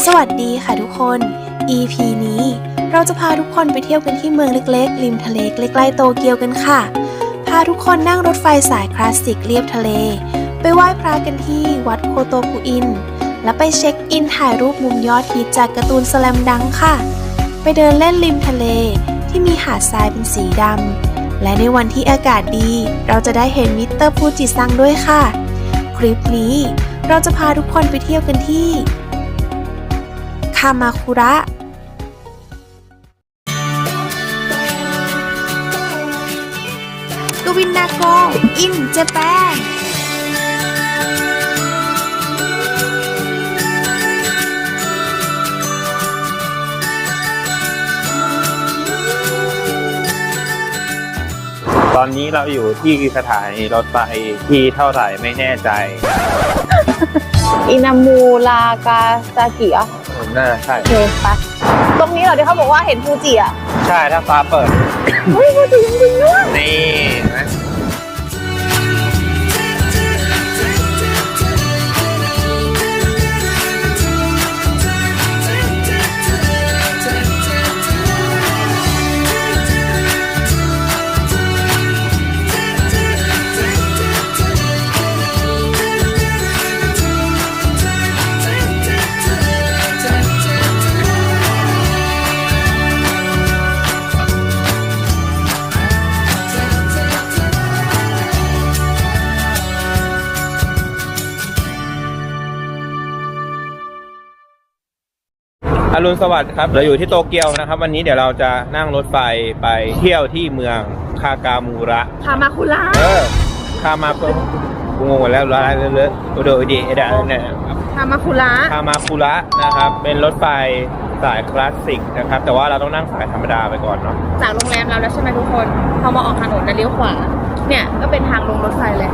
สวัสดีค่ะทุกคน EP นี้ เราจะพาทุกคนไปเที่ยวกันที่เมืองเล็กๆ ริมทะเลใกล้ๆโตเกียวกันค่ะ พาทุกคนนั่งรถไฟสายคลาสสิกเลียบทะเล ไปไหว้พระกันที่วัดโคโตกุอิน และไปเช็คอินถ่ายรูปมุมยอดฮิตจากการ์ตูนสแลมดังค่ะ ไปเดินเล่นริมทะเลที่มีหาดทรายเป็นสีดำ และในวันที่อากาศดี เราจะได้เห็นมิสเตอร์ฟูจิซังด้วยค่ะ คลิปนี้เราจะพาทุกคนไปเที่ยวกันที่ามาคุระกวินนาโกอินเจแปนตอนนี้เราอยู่ที่สถานีรถไฟที่เท่าไหร่ไม่แน่ใจ อินามูรากาซากิอะ น่าใช่โอเคไปตรงนี้เหรอที่เขาบอกว่าเห็นฟูจิอะ ใช่ถ้าฟ้าเปิด เฮ้ยฟูจิจริงๆด้วยนี่นะ อรุณสวัสดิ์ครับ เราอยู่ที่โตเกียวนะครับ วันนี้เดี๋ยวเราจะนั่งรถไฟไปเที่ยวที่เมืองคากามูระ คามาคุระเออ คามาเปิดกูงงหมดแล้วร้านเลอะๆโอโดดีเอดาเนี่ยคามาคุระคามาคุระนะครับ เป็นรถไฟสายคลาสสิกนะครับ แต่ว่าเราต้องนั่งสายธรรมดาไปก่อนเนาะ จากโรงแรมเราแล้วใช่ไหมทุกคน พอมาออกถนนจะเลี้ยวขวา เนี่ยก็เป็นทางลงรถไฟเลย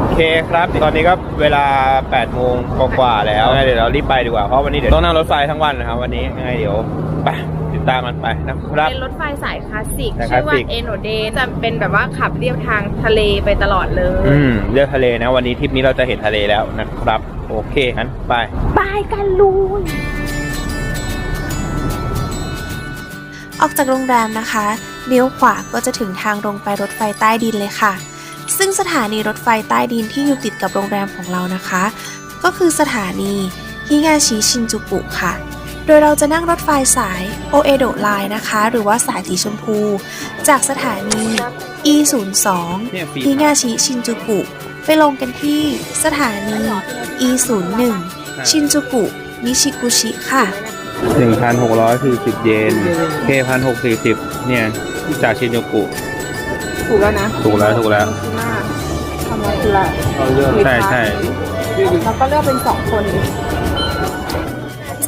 โอเคครับ ตอนนี้ก็เวลา8โมงกว่าๆแล้วงั้นเดี๋ยวเรารีบไปดีกว่า เพราะวันนี้เดี๋ยวต้องนั่งรถไฟทั้งวันนะครับวันนี้ยังไงเดี๋ยวไปติดตามมันไปนะครับ เป็นรถไฟสายคลาสสิกสายคลาชื่สอว่าสิกเอโนเดจะเป็นแบบว่าขับเรียบทางทะเลไปตลอดเลย อืมเลือกทะเลนะ วันนี้ทริปนี้เราจะเห็นทะเลแล้วนะครับ โอเคงั้นไป บายกันลุย ออกจากโรงแรมนะคะ เลี้ยวขวาก็จะถึงทางลงไปรถไฟใต้ดินเลยค่ะ ซึ่งสถานีรถไฟใต้ดินที่อยู่ติดกับโรงแรมของเรานะคะ ก็คือสถานีฮิงาชิชินจูกุค่ะ โดยเราจะนั่งรถไฟสายโอเอโดไลน์นะคะ หรือว่าสายสีชมพู จากสถานี E02 เนี่ยฟรีฮิงาชิชินจูกุไปลงกันที่สถานี E01 ชินจูกุมิชิกุชิค่ะหนึ่งพันหกร้อยสี่สิบเยนเคพันหกสี่สิบเนี่ย จากชินโยกุถูกแล้วนะถูกแล้วถูกแล้วมากคามาคุระใช่ใช่แล้วก็เลือกเป็นสองคน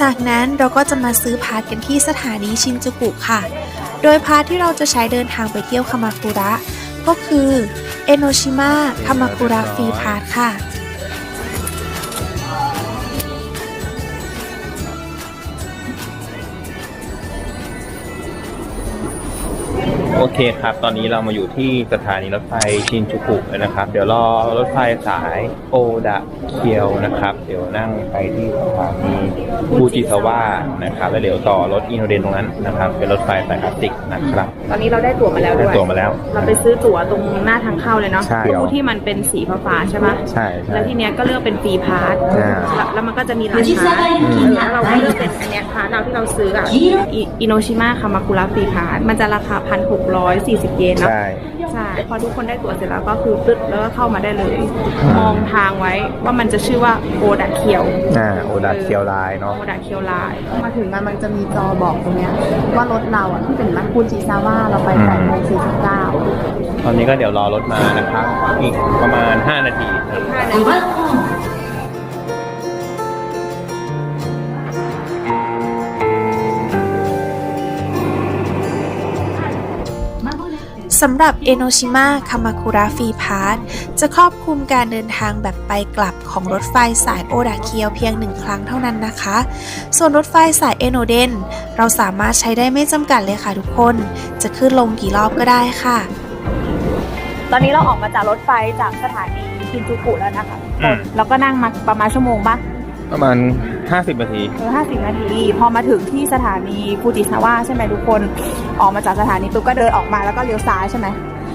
จากนั้นเราก็จะมาซื้อพาสกันที่สถานีชินจูกุค่ะ โดยพาสที่เราจะใช้เดินทางไปเที่ยวคามาคุระ ก็คือเอโนชิมะคามาคุระฟรีพาสค่ะ โอเคครับ ตอนนี้เรามาอยู่ที่สถานีรถไฟชินจูกุแล้วนะครับ เดี๋ยวรอรถไฟสายโอดะเคียวนะครับ เดี๋ยวนั่งไปที่สถานีฟูจิซาวะนะครับ แล้วเดี๋ยวต่อรถอินโนเดนตรงนั้นนะครับ เป็นรถไฟสายคลาสสิกนะครับ ตอนนี้เราได้ตั๋วมาแล้วด้วย ได้ตั๋วมาแล้ว เราไปซื้อตั๋วตรงหน้าทางเข้าเลยเนาะใช่ตู้ที่มันเป็นสีฟ้าๆใช่ไหมใช่ใช่แล้วทีเนี้ยก็เลือกเป็นฟรีพาสอ่าแล้วแล้วมันก็จะมีร้านพาสแล้วเราก็เลือกเป็นอันเนี้ยพาสเราที่เราซื้ออะอิโนชิมะคามาคุระฟรีพาสมันจะราคาพันหกร้อยสี่สิบเยนเนาะใช่ ใช่พอทุกคนได้ตั๋วเสร็จแล้วก็คือตึ๊ดแล้วก็เข้ามาได้เลยมองทางไว้ว่ามันจะชื่อว่าโอดะเคียวอ่าโอดะเคียวไลน์เนาะ โอดะเคียวไลน์มาถึงมันมันจะมีจอบอกตรงเนี้ยว่ารถเราอะที่เป็นมัคคูจิซาว่าเราไปอืมแปดโมงสี่สิบเก้า ตอนนี้ก็เดี๋ยวรอรถมานะครับ อีกประมาณ 5 นาทีน สำหรับเอโนชิมะคามาคุระฟรีพาสจะครอบคลุมการเดินทางแบบไปกลับของรถไฟสายโอดะเคียวเพียงหนึ่งครั้งเท่านั้นนะคะ ส่วนรถไฟสายเอโนเดนเราสามารถใช้ได้ไม่จำกัดเลยค่ะทุกคน จะขึ้นลงกี่รอบก็ได้ค่ะ ตอนนี้เราออกมาจากรถไฟจากสถานีชินจูกุแล้วนะคะ อืม แล้วก็นั่งมาประมาณชั่วโมงปะ ประมาณ 50 นาที เออห้าสิบนาที พอมาถึงที่สถานีฟูจิซาวะใช่ไหมทุกคน ออกมาจากสถานีปุ๊บก็เดินออกมาแล้วก็เลี้ยวซ้ายใช่ไหม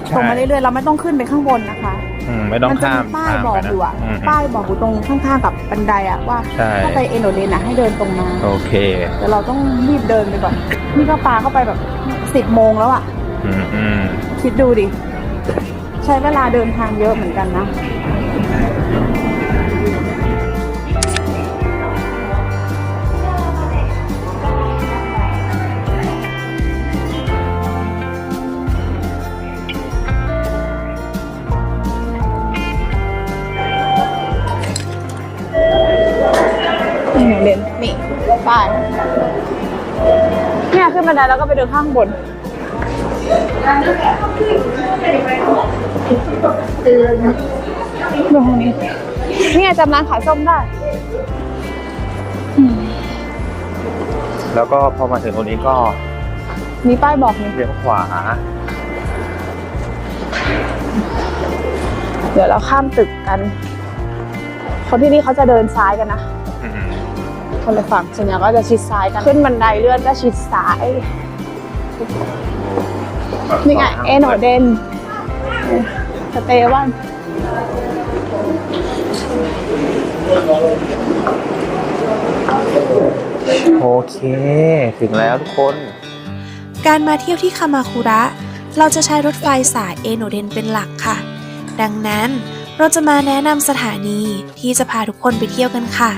ใช่ ตรงมาเรื่อยๆเราไม่ต้องขึ้นไปข้างบนนะคะ อืมไม่ต้องมัจะข้ามมีป้ายข้ามบอไปกนะอยู่อะอืม ป้ายบอกอยู่ตรงข้างๆกับบันไดอะว่าใช่ ถ้าไปเอโนเดนอะให้เดินตรงมา โอเคแต่เราต้องรีบเดินไปก่อน นี่ก็ปาเข้าไปแบบสิบโมงแล้วอะอืมอืมคิดดูดิ ใช้เวลาเดินทางเยอะเหมือนกันนะ ป้ายเนี่ยขึ้นบันไดแล้วก็ไปเดินข้างบนดูตรงนี้นี่ไงจำร้านขายส้มได้ แล้วก็พอมาถึงตรงนี้ก็มีป้ายบอกนี่เลี้ยวขวา เดี๋ยวเราข้ามตึกกัน คนที่นี่เขาจะเดินซ้ายกันนะอืม คนละฝั่งส่วนใหญ่ก็จะชิดซ้ายกัน ขึ้นบันไดเลื่อนก็ชิดซ้าย นี่ไง เอโนเดนสเตย์วัน โอเค ถึงแล้วทุกคน การมาเที่ยวที่คามาคุระ เราจะใช้รถไฟสายเอโนเดนเป็นหลักค่ะ ดังนั้นเราจะมาแนะนำสถานีที่จะพาทุกคนไปเที่ยวกันค่ะ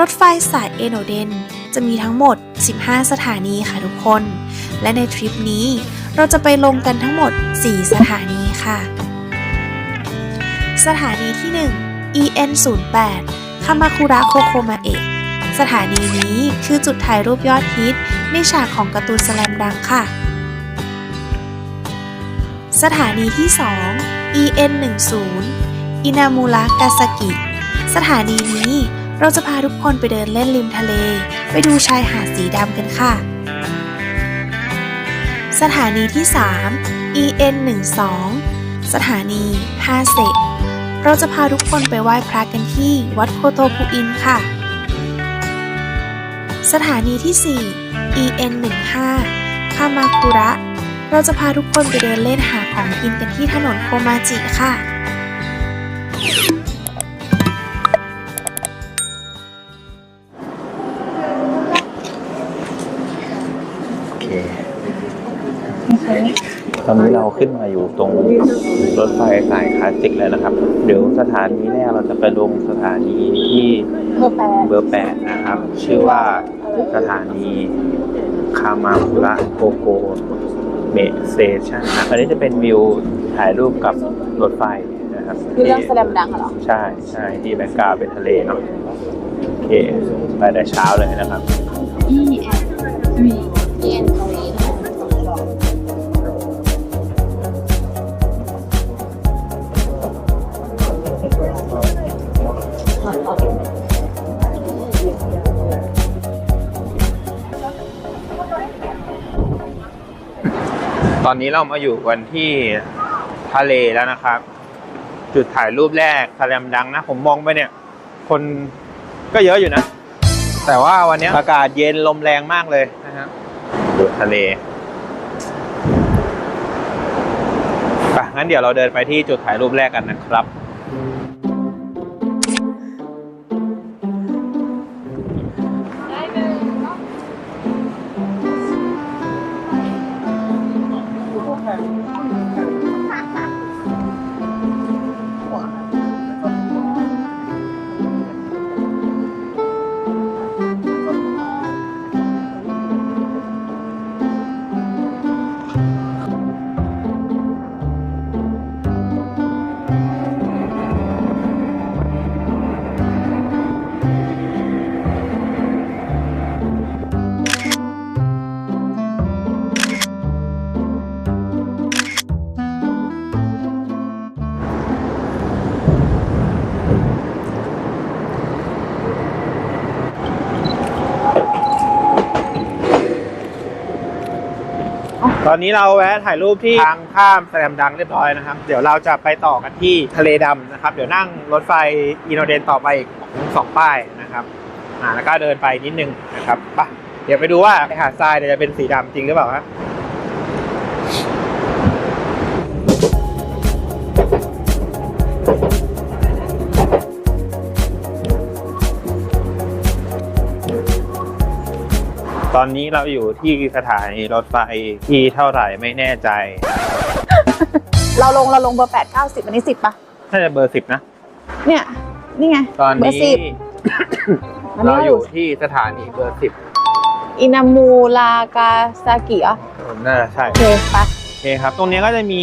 รถไฟสายเอโนเดนจะมีทั้งหมด 15 สถานีค่ะทุกคน และในทริปนี้เราจะไปลงกันทั้งหมด 4 สถานีค่ะ สถานีที่ 1 EN 0 8คามาคุระโคโคมาเอะสถานีนี้คือจุดถ่ายรูปยอดฮิตในฉากของการ์ตูนสแลมดังค่ะ สถานีที่ 2 EN 1 0อินามูระกาซากิ สถานีนี้ เราจะพาทุกคนไปเดินเล่นริมทะเล ไปดูชายหาดสีดำกันค่ะ สถานีที่ 3 EN 1 2สถานีฮาเซะเราจะพาทุกคนไปไหว้พระกันที่วัดโคโตคุอินค่ะ สถานีที่ 4 EN 1 5คามาคุระ เราจะพาทุกคนไปเดินเล่นหาของกินกันที่ถนนโคมาจิค่ะ เคตอนนี้เราขึ้นมาอยู่ตรงรถไฟสายคลาสสิกแล้วนะครับ เดี๋ยวสถานีแรกเราจะไปลงสถานีที่เบอร์แปดเบอร์แปดนะครับ ชื่อว่าสถานีคามาคุระโกโกเมเซชันนะอันนี้จะเป็นวิวถ่ายรูปกับรถไฟนะครับคือเรื่องแสลมดังเหรอ ใช่ใช่ที่แบงกาเป็นทะเลเนาะโอเคไปแต่เช้าเลยนะครับ EN ต รงนี้ตอนนี้เรามาอยู่กันที่ทะเลแล้วนะครับ จุดถ่ายรูปแรกแสลมดังนะ ผมมองไปเนี่ย คนก็เยอะอยู่นะ แต่ว่าวันนี้อากาศเย็นลมแรงมากเลยนะครับ ดูทะเลไปงั้นเดี๋ยวเราเดินไปที่จุดถ่ายรูปแรกกันนะครับ ตอนนี้เราแวะถ่ายรูปที่ทางข้ามแสลมดังเรียบร้อยนะครับ เดี๋ยวเราจะไปต่อกันที่ทะเลดำนะครับ เดี๋ยวนั่งรถไฟอินโนเดนต่อไปอีกสองป้ายนะครับอ่าแล้วก็เดินไปนิดนึงนะครับไปะเดี๋ยวไปดูว่าไอ้หาดทรายเนี่ยจะเป็นสีดำจริงหรือเปล่าฮะ ตอนนี้เราอยู่ที่สถานีรถไฟที่เท่าไหร่ไม่แน่ใจ เราลงเราลงเบอร์แปดเก้าสิบอันนี้สิบปะน่าจะเบอร์สิบนะ เนี่ย นี่ไงตอนเบอนี้ร์สิบ อันนี้เราเราออยู่ยู่ที่สถานีเบอร์สิบอินามูลากาซากิเหรอะน่าจะใช่ โอเคไปโอ เคครับ ตรงนี้ก็จะมี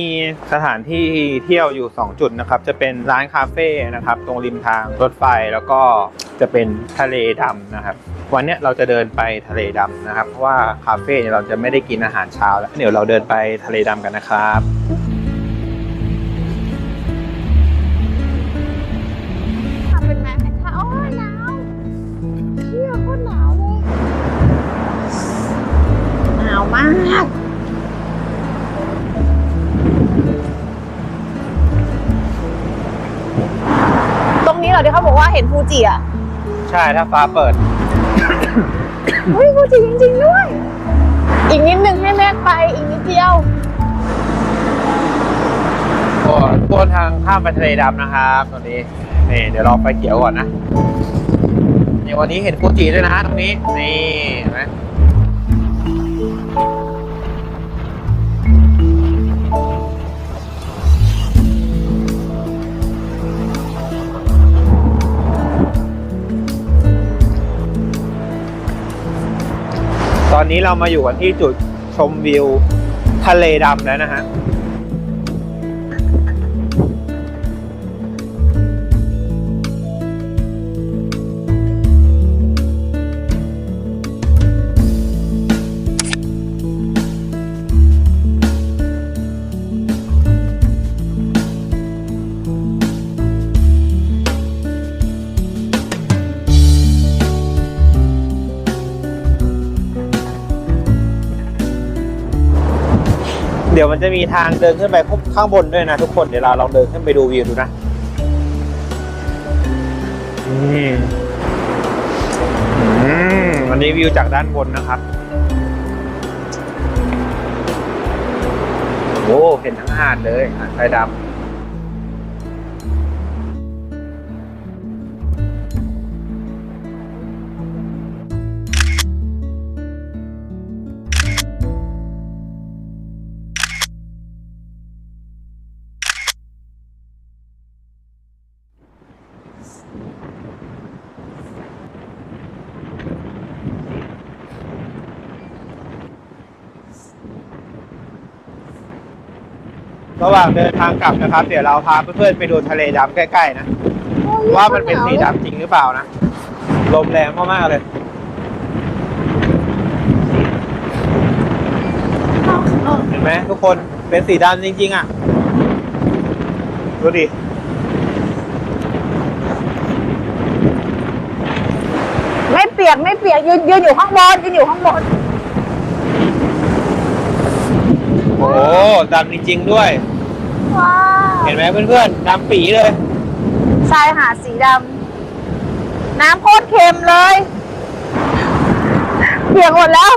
สถานที่เที่ยวอยู่ 2 จุดนะครับ จะเป็นร้านคาเฟ่นะครับ ตรงริมทางรถไฟแล้วก็จะเป็นทะเลดำนะครับ วันนี้เราจะเดินไปทะเลดำนะครับ เพราะว่าคาเฟ่เนี่ยเราจะไม่ได้กินอาหารเช้าแล้ว เดี๋ยวเราเดินไปทะเลดำกันนะครับ จิอะใช่ถ้าฟ้าเปิด เฮ้ยฟูจิจริงๆด้วย อีกนิดนึงให้แม่ไปอีกนิดเดียวโอ้ตัวทางข้ามไปทะเลดำนะครับตรงนี้นี่เดี๋ยวเราไปเขียวก่อนนะนี่วันนี้เห็นฟูจิด้วยนะตรงนี้นี่เห็นไหม ตอนนี้เรามาอยู่กันที่จุดชมวิวทะเลดำแล้วนะฮะ ดี๋ยวมันจะมีทางเดินขึ้นไปข้างบนด้วยนะทุกคนเดี๋ยวเราลองเดินขึ้นไปดูวิวดูนะนี่อืมวันนี้วิวจากด้านบนนะครับโอ้เห็นทั้งหาดเลยหาดทรายดำ ระหว่างเดินทางกลับนะครับ เดี๋ยวเราพาเพื่อนๆไปดูทะเลดำใกล้ๆนะ ว่ามันเป็นสีดำจริงหรือเปล่านะ ลมแรงมากๆเลย เห็นไหมทุกคนเป็นสีดำจริง ๆ อะ ดูดิไม่เปียกไม่เปียกยืนยืนอยู่ข้างบนยืนอยู่ข้างบน โอ้โหดำจริง ๆ ด้วย ว้าวเห็นไหมเพื่อนๆดำปีเลยชายหาดสีดำน้ำโคตรเค็มเลยเปียกหมดแล้ว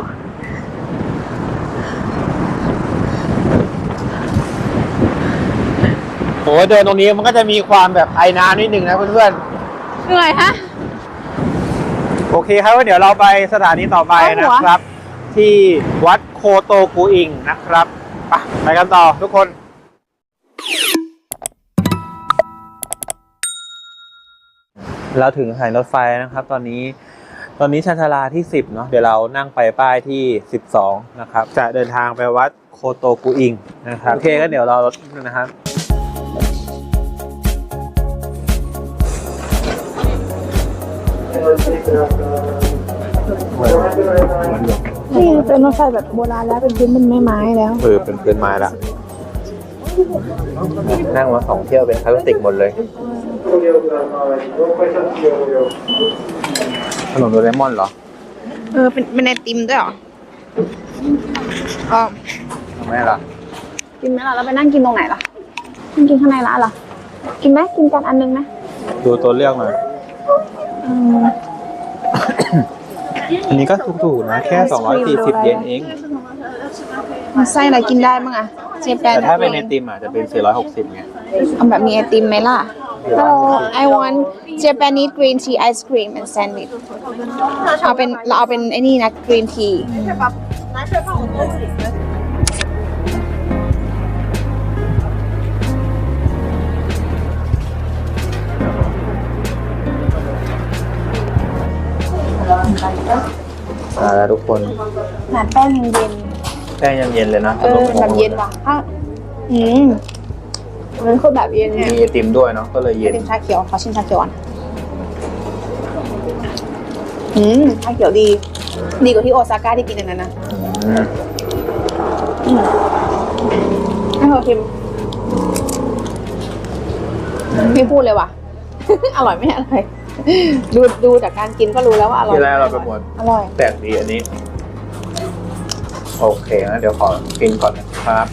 โอ้โหเดินตรงนี้มันก็จะมีความแบบไอน้ำนิดนึงนะเพื่อนเหนื่อยฮะ ๆ โอเคครับเดี๋ยวเราไปสถานีต่อไปเอาหันะว ครับ ที่วัดโคโตกูอิงนะครับไปไปกันต่อทุกคน เราถึงสถานีรถไฟนะครับ ตอนนี้ ตอนนี้ชันชาลาที่ 10เนาะเดี๋ยวเรานั่งไปป้ายที่ 12 นะครับ จะเดินทางไปวัดโคโตกูอิงนะครับโอเคก็เดี๋ยวรอรถนะครับนี่เป็นรถไฟแบบโบราณแล้วเป็นพื้นเป็นไม้ๆแล้ว เออเป็นพื้นไม้ละ นั่งมาสองเที่ยวเป็นพลาสติกหมดเลยขนมโดเรมอนเหรอ เออ เป็นเป็นไอติมด้วยเหรออ๋อทำไมล่ะ กินไหมล่ะ แล้วไปนั่งกินตรงไหนล่ะนั่งกินข้างในร้านเหรอ กินไหมกินกันอันนึงไหมดูตัวเลือกหน่อยอืมอันนี้ก็ถูกๆนะ แค่ 240 เยนเอง ไส้อะไรกินได้บ้างอะเจแปนแต่ถ้าเป็นไอติมอะจะเป็น 460ไงเอาแบบมีไอติมไหมล่ะ Hello I want Japanese green tea ice cream and sandwich เอาเป็นเราเอาเป็นไอ้นี่นะ green tea อ่าแล้วทุกคน หนาแป้งเย็น แป้งยังเย็นเลยนะๆเออแบบเย็นว่ะถ้าอืมมันคือแบบเย็นเนี่ยมีไอติมด้วยเนาะก็เลยเย็นชิมชาเขียวขอชิมชาเขียวก่อนอืมชาเขียวดี ดีกว่าที่โอซาก้าที่กินอันนั้นนะอืมให้เธอชิมไม่พูดเลยว่ะ อร่อยไม่อร่อยดูดูจากการกินก็รู้แล้วว่าอร่อยที่แรกเราไปหมดอร่อยแปลกดีอันนี้ โอเคนะเดี๋ยวขอกินก่อนนะครับ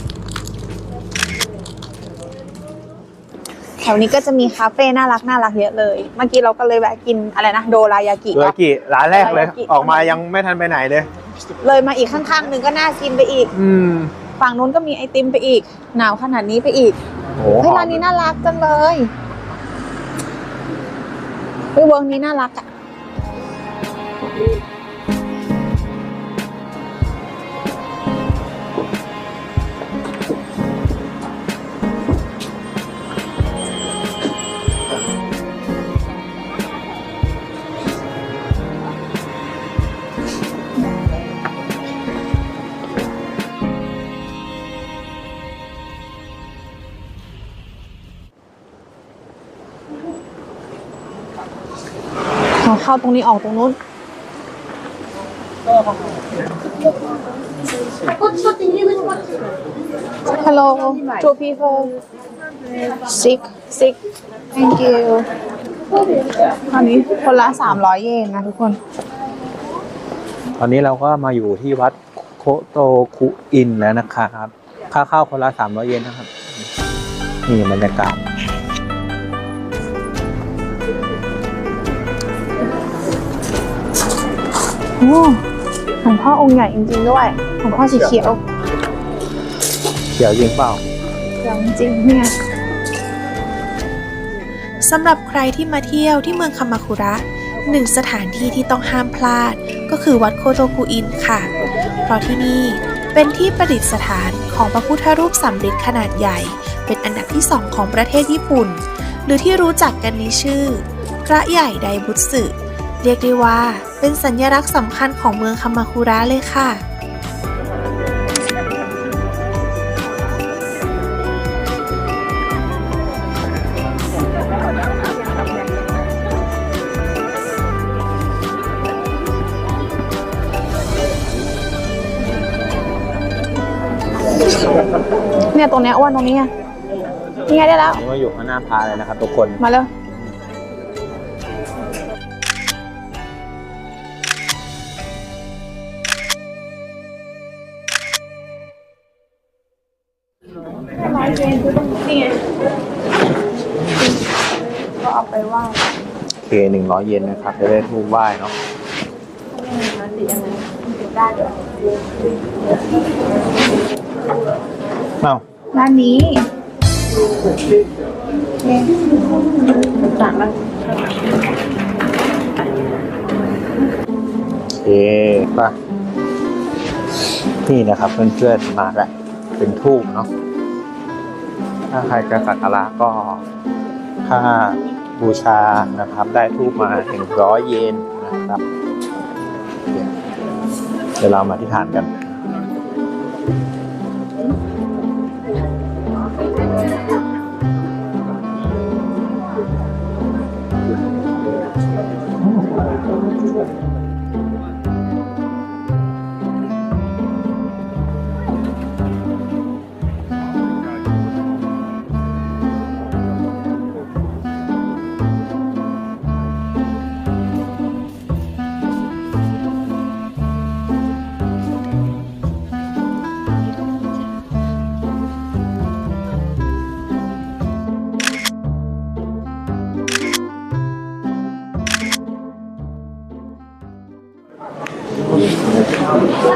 แถวนี้ก็จะมีคาเฟ่น่ารักน่ารักเยอะเลย เมื่อกี้เราก็เลยแวะกินอะไรนะโดรายากิเลปะยกี่ร้านแรกเลย โดรายากิ ออกมายังไม่ทันไปไหนเลย เลยมาอีกข้างๆหนึ่งก็น่ากินไปอีก อืมฝั่งนู้นก็มีไอติมไปอีก หนาวขนาดนี้ไปอีกโหเฮ้ยหอร้ามนนี้น่ารักจังเลยเฮ้ยเวิร์กนี้น่ารักอะ เข้าตรงนี้ออกตรงนู้น Hello two people six six thank you อันนี้คนละสามร้อยเยนนะทุกคน ตอนนี้เราก็มาอยู่ที่วัดโคโตคุอินแล้วนะครับ ค่าเข้าคนละสามร้อยเยนนะครับ นี่บรรยากาศ โอ้หลวงพ่อองค์ใหญ่จริงๆด้วยหลวงพ่อสีเขียวเขียวจริงเปล่าเขียวจริงๆเนี่ยสำหรับใครที่มาเที่ยวที่เมืองคามาคุระหนึ่งสถานที่ที่ต้องห้ามพลาด ก็คือวัดโคโตคุอินค่ะ เพราะที่นี่เป็นที่ประดิษฐานของพระพุทธรูปสำริดขนาดใหญ่ เป็นอันดับที่สองของประเทศญี่ปุ่น หรือที่รู้จักกันในชื่อ พระใหญ่ไดบุตสึเรียกได้ว่า เป็นสัญลักษณ์สำคัญของเมืองคามาคุระเลยค่ะเนี่ยตรงเนี้ยอ้วนตรงนี้ไงนี่ไงได้แล้ว นี่มาอยู่ข้างหน้าพระเลยนะครับทุกคน มาเร็ว เคหนึ่งร้อยเยนนะครับ จะได้ทูบไหว้เนาะเอ้าร้านนี้โอเคป่ะนี่นะครับเพื่อนๆมาแล้วเป็นทูบเนาะถ้าใครจะสักการะก็ค่า บูชานะครับ ได้ทูบมาหนึ่งร้อยเยนนะครับ เดี๋ยวเรามาที่ฐานกัน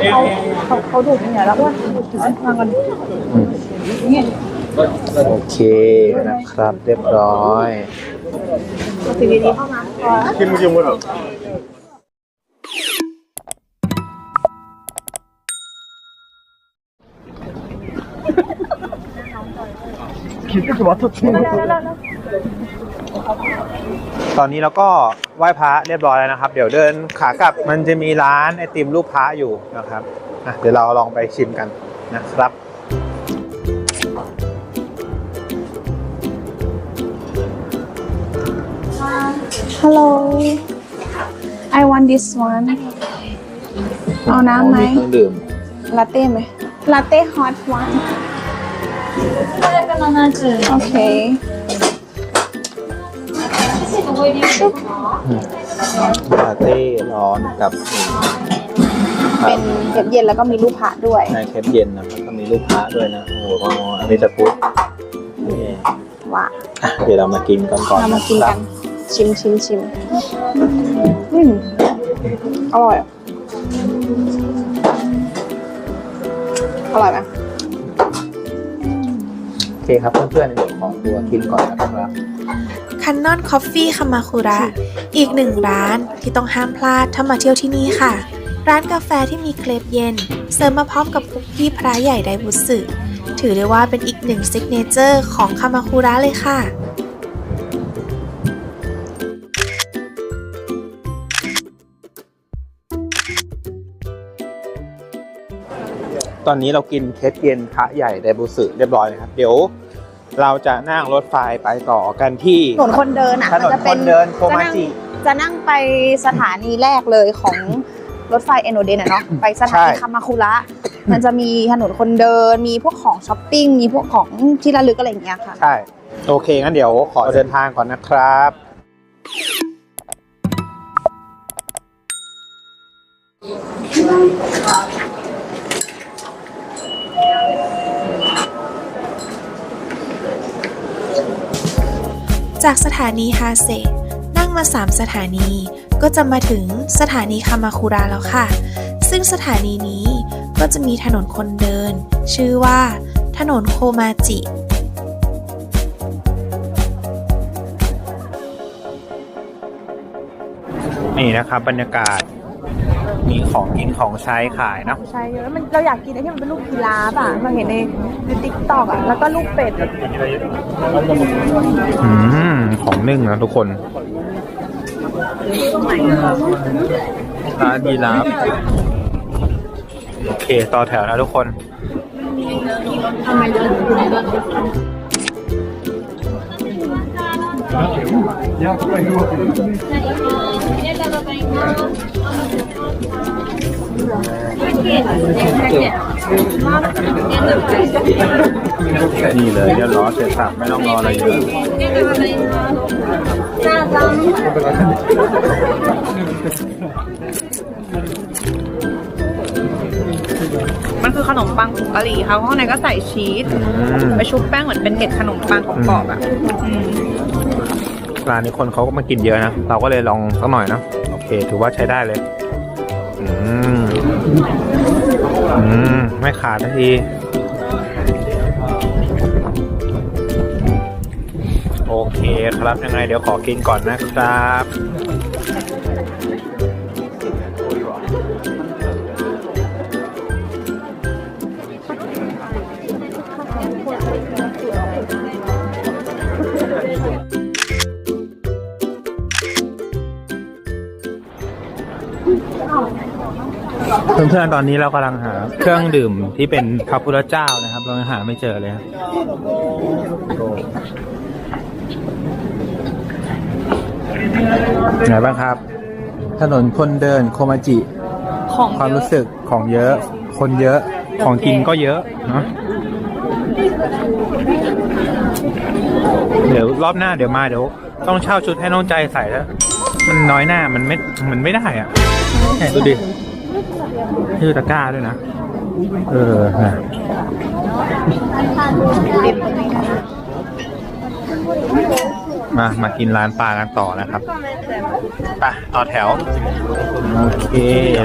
เขาเขาเขาดูดยังไงแล้วอ้วนฟังกันโอเคนะครับ เรียบร้อยสิ่งดีๆเข้ามาพอ ตอนนี้เราก็ไหว้พระเรียบร้อยแล้วนะครับ เดี๋ยวเดินขากลับมันจะมีร้านไอติมรูปพระอยู่นะครับอะเดี๋ยวเราลองไปชิมกันนะครับฮัลโหล I want this one เอาน้ำไหมเครื่องดื่มลาเต้ไหมลาเต้ฮอตวันโอเค ลาเต้ร้อนกับเป็นเก็บเย็นแล้วก็มีรูปพระด้วยในเคปเย็นนะครับก็มีรูปพระด้วยนะ โอ้โหอันนี้จะพุทธนี่ว่าอะเดี๋ยวเรามากินกันก่อนเรามานะกินครักับนชิมชิมชิมอืมอร่อยอะอร่อยไหมโอเคครับเพื่อนๆเดี๋ยวขอตัวกินก่อนนะครับ คันนอนคอฟฟี่คามาคุระอีกหนึ่งร้านที่ต้องห้ามพลาดถ้ามาเที่ยวที่นี่ค่ะ ร้านกาแฟที่มีเคลปเย็น เสริมมาพร้อมกับคุกกี้พระใหญ่ไดบุสึถือได้ว่าเป็นอีกหนึ่งซิกเนเจอร์ของคามาคุระเลยค่ะตอนนี้เรากินเคปเย็นพระใหญ่ไดบุสึเรียบร้อยนะครับ เดี๋ยว เราจะนั่งรถไฟไปต่อกันที่ถนนคนเดินอะถนนจะคเป็นเดินโคมาจิ จะนั่งไปสถานีแรกเลยของรถไฟเอโนเดนอะเนาะไปสถานีใช่คามาคุระมันจะมีถนนคนเดินมีพวกของช้อปปิ้งมีพวกของที่ระลึกอะไรอย่างเงี้ยค่ะ ใช่ โอเค งั้นเดี๋ยวขอเดินทางก่อนนะครับ จากสถานีฮาเซนั่งมา 3 สถานี ก็จะมาถึงสถานีคามาคุระแล้วค่ะ ซึ่งสถานีนี้ก็จะมีถนนคนเดิน ชื่อว่า ถนนโคมาจินี่นะครับบรรยากาศ มีของกินของใช้ขายนะใช่แล้วมันเราอยากกินไอ้ที่มันเป็นรูปกีฬาป่ะเราเห็นในในติ๊กต็อกอะแล้วก็รูปเป็ดอืมของนึ่งนะทุกคนร้านดีลาฟโอเคต่อแถวนะทุกคน นี่เลยเรียบร้อยเสร็จสับไม่ต้องรออะไรเยอะมันคือขนมปังผงกะหรี่ค่ะข้างในก็ใส่ชีสอืมไปชุบแป้งเหมือนเป็นเกล็ดขนมปังกรอบๆอะอืมร้านนี้คนเขาก็มากินเยอะนะ เราก็เลยลองสักหน่อยนะ โอเค ถือว่าใช้ได้เลย อืมไม่ขาดทันที โอเคครับยังไงเดี๋ยวขอกินก่อนนะครับ เพื่อนๆ ตอนนี้เรากำลังหาเครื่องดื่มที่เป็นพระพุทธเจ้านะครับ เรายังหาไม่เจอเลยครับไงบ้างครับ ถนนคนเดินโคมาจิ ของความเยรู้อะสึกของเยอะ คนเยอะของกินก็เยอะเนอะเดี๋ยวรอบหน้าเดี๋ยวมาเดี๋ยว ต้องเช่าชุดให้น้องใจใส่แล้ว มันน้อยหน้ามันไม่ มันไม่ได้อะเนี่ยดูดิชื่อตะกร้าด้วยนะ เออนะ มามากินร้านปลากันต่อนะครับไปต่อแถว โอเค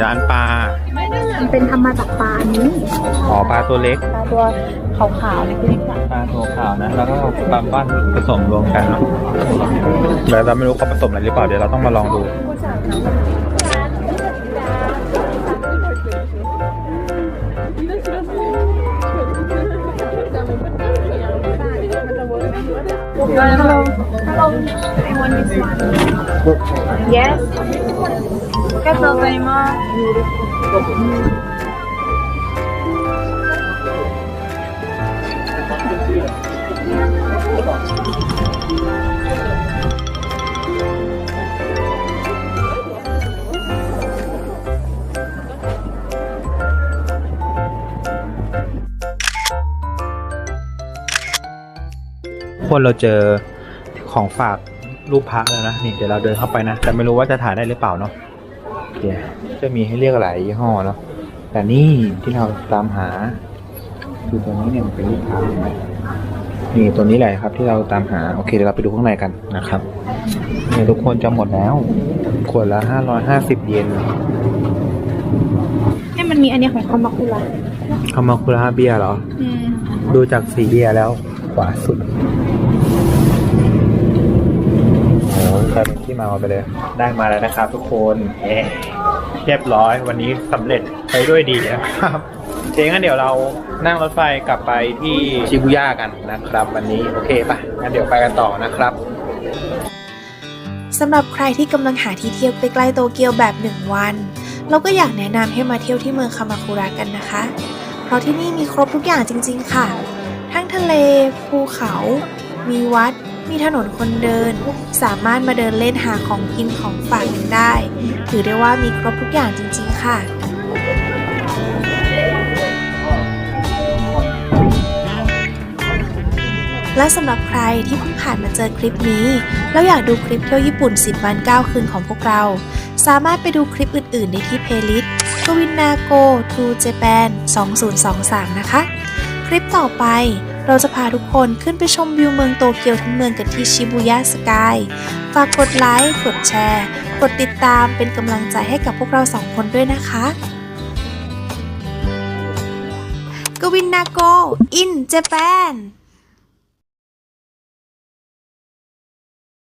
ร้านปลา มันเป็นทำมาจากปลานี้อ๋อปลาตัวเล็ก ปลาตัวขาวๆเล็กๆอะปลาตัวขาวนะ แล้วก็ปลาบ้านผสมรวมกันเนาะแล้วเราไม่รู้เขาผสมอะไรหรือเปล่า เดี๋ยวเราต้องมาลองดู yes ก็เจอไปมากคนเราเจอ ของฝากรูปพระแล้วนะนี่เดี๋ยวเราเดินเข้าไปนะ แต่ไม่รู้ว่าจะถ่ายได้หรือเปล่าเนาะโอเคจะมีให้เรียกหลายยี่ห้อเนาะแต่นี่ที่เราตามหา คือตัวนี้เนี่ยมันเป็นรูปพระเห็นไหมนี่ตัวนี้แหละครับที่เราตามหาโอเคเดี๋ยวเราไปดูข้างในกันนะครับเนี่ยทุกคนจะหมดแล้วขวดละห้าร้อยห้าสิบเยนให้มันมีอันเนี้ยของคามาคุระคามาคุระเบียร์เหรออืมดูจากสีเบียร์แล้วขวาสุด โอ้ยกลายเป็นที่มาไปเลย ได้มาแล้วนะครับทุกคนเอ๊เรียบร้อยวันนี้สำเร็จไปด้วยดีนะครับเจ๊งั้นเดี๋ยวเรานั่งรถไฟกลับไปที่ชิบุย่ากันนะครับ วันนี้โอเคปะงั้นเดี๋ยวไปกันต่อนะครับสำหรับใครที่กำลังหาที่เที่ยวใกล้ๆโตเกียวแบบหนึ่งวัน เราก็อยากแนะนำให้มาเที่ยวที่เมืองคามาคุระกันนะคะ เพราะที่นี่มีครบทุกอย่างจริงๆค่ะ ทั้งทะเล ภูเขา มีวัด มีถนนคนเดิน สามารถมาเดินเล่นหาของกินของฝากกันได้ ถือได้ว่ามีครบทุกอย่างจริงๆค่ะและสำหรับใครที่เพิ่งผ่านมาเจอคลิปนี้ แล้วอยากดูคลิปเที่ยวญี่ปุ่น 10 วัน 9 คืนของพวกเรา สามารถไปดูคลิปอื่น ๆ ได้ที่เพลย์ลิสต์กวินนาโกทูเจแปน2023 นะคะ คลิปต่อไป เราจะพาทุกคนขึ้นไปชมวิวเมืองโตเกียวทั้งเมืองกันที่ชิบูย่าสกาย ฝากกดไลค์ กดแชร์ กดติดตามเป็นกำลังใจให้กับพวกเราสองคนด้วยนะคะกวินนาโก อินเจแปน